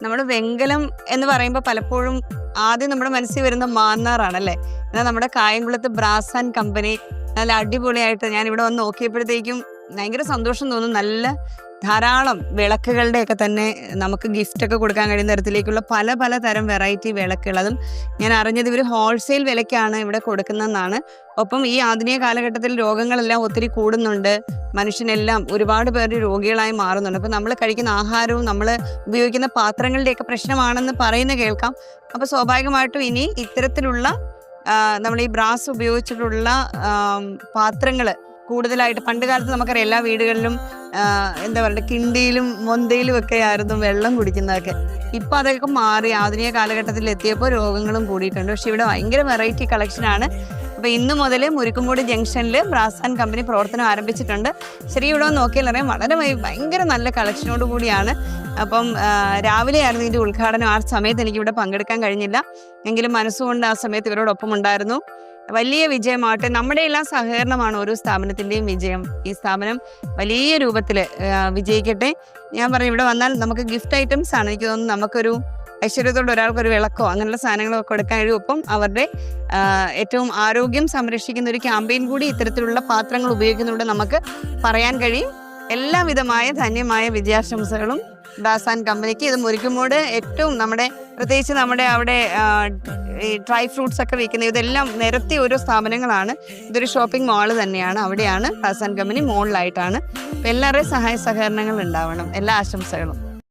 നമ്മുടെ വെങ്കലം എന്ന് പറയുമ്പോൾ പലപ്പോഴും ആദ്യം നമ്മുടെ മനസ്സിൽ വരുന്ന മാന്നാറാണല്ലേ? എന്നാൽ നമ്മുടെ കായംകുളത്ത് ബ്രാസ് ആൻഡ് കമ്പനി നല്ല അടിപൊളിയായിട്ട് ഞാൻ ഇവിടെ വന്ന് നോക്കിയപ്പോഴത്തേക്കും ഭയങ്കര സന്തോഷം തോന്നും. നല്ല ധാരാളം വിളക്കുകളുടെ ഒക്കെ തന്നെ നമുക്ക് ഗിഫ്റ്റ് ഒക്കെ കൊടുക്കാൻ കഴിയുന്ന തരത്തിലേക്കുള്ള പല പല തരം വെറൈറ്റി വിളക്കുകൾ. അതും ഞാൻ അറിഞ്ഞത് ഇവർ ഹോൾസെയിൽ വിലയ്ക്കാണ് ഇവിടെ കൊടുക്കുന്നതെന്നാണ്. ഒപ്പം ഈ ആധുനിക കാലഘട്ടത്തിൽ രോഗങ്ങളെല്ലാം ഒത്തിരി കൂടുന്നുണ്ട്. മനുഷ്യനെല്ലാം ഒരുപാട് പേര് രോഗികളായി മാറുന്നുണ്ട്. അപ്പം നമ്മൾ കഴിക്കുന്ന ആഹാരവും നമ്മൾ ഉപയോഗിക്കുന്ന പാത്രങ്ങളുടെയൊക്കെ പ്രശ്നമാണെന്ന് പറയുന്ന കേൾക്കാം. അപ്പോൾ സ്വാഭാവികമായിട്ടും ഇനി ഇത്തരത്തിലുള്ള നമ്മൾ ഈ ബ്രാസ് ഉപയോഗിച്ചിട്ടുള്ള പാത്രങ്ങൾ കൂടുതലായിട്ട് പണ്ട് കാലത്ത് നമുക്കറിയാം എല്ലാ വീടുകളിലും എന്താ പറയുക കിണ്ടിയിലും മൊന്തയിലും ഒക്കെ ആയിരുന്നു വെള്ളം കുടിക്കുന്നതൊക്കെ. ഇപ്പം അതൊക്കെ മാറി ആധുനിക കാലഘട്ടത്തിൽ എത്തിയപ്പോൾ രോഗങ്ങളും കൂടിയിട്ടുണ്ട്. പക്ഷെ ഇവിടെ ഭയങ്കര വെറൈറ്റി കളക്ഷനാണ് അപ്പോൾ ഇന്ന് മുതൽ മുരുക്കുംകൂടി ജംഗ്ഷനിൽ ബ്രാസ് ആൻഡ് കമ്പനി പ്രവർത്തനം ആരംഭിച്ചിട്ടുണ്ട്. ശരി ഇവിടെ നോക്കിയാൽ അറിയാം. വളരെ ഭയ- ഭയങ്കര നല്ല കളക്ഷനോട് കൂടിയാണ്. അപ്പം രാവിലെ ആയിരുന്നു ഇതിന്റെ ഉദ്ഘാടനം. ആ സമയത്ത് എനിക്ക് ഇവിടെ പങ്കെടുക്കാൻ കഴിഞ്ഞില്ല. എങ്കിലും മനസ്സുകൊണ്ട് ആ സമയത്ത് ഇവരോടൊപ്പം ഉണ്ടായിരുന്നു. വലിയ വിജയമാവട്ടെ. നമ്മുടെ എല്ലാം സഹകരണമാണ് ഓരോ സ്ഥാപനത്തിന്റെയും വിജയം. ഈ സ്ഥാപനം വലിയ രൂപത്തിൽ വിജയിക്കട്ടെ. ഞാൻ പറഞ്ഞു ഇവിടെ വന്നാൽ നമുക്ക് ഗിഫ്റ്റ് ഐറ്റംസ് ആണ്. എനിക്ക് തോന്നുന്നു നമുക്കൊരു ഐശ്വര്യത്തോടെ ഒരാൾക്ക് ഒരു വിളക്കോ അങ്ങനെയുള്ള സാധനങ്ങളോ കൊടുക്കാൻ കഴിയും. ഒപ്പം അവരുടെ ഏറ്റവും ആരോഗ്യം സംരക്ഷിക്കുന്ന ഒരു ക്യാമ്പയിൻ കൂടി ഇത്തരത്തിലുള്ള പാത്രങ്ങൾ ഉപയോഗിക്കുന്നുണ്ട് നമുക്ക് പറയാൻ കഴിയും. എല്ലാവിധമായ ധന്യമായ വിദ്യാശംസകളും ദാസ് ആൻഡ് കമ്പനിക്ക്. ഇത് മുരിക്കുമോട് ഏറ്റവും നമ്മുടെ പ്രത്യേകിച്ച് നമ്മുടെ അവിടെ ഈ ഡ്രൈ ഫ്രൂട്ട്സ് ഒക്കെ വിൽക്കുന്ന ഇതെല്ലാം നിരത്തി ഓരോ സ്ഥാപനങ്ങളാണ്. ഇതൊരു ഷോപ്പിംഗ് മാൾ തന്നെയാണ്. അവിടെയാണ് ദാസ് ആൻഡ് കമ്പനി മോളിലായിട്ടാണ്. എല്ലാവരുടെയും സഹായ സഹകരണങ്ങൾ ഉണ്ടാവണം. എല്ലാ ആശംസകളും.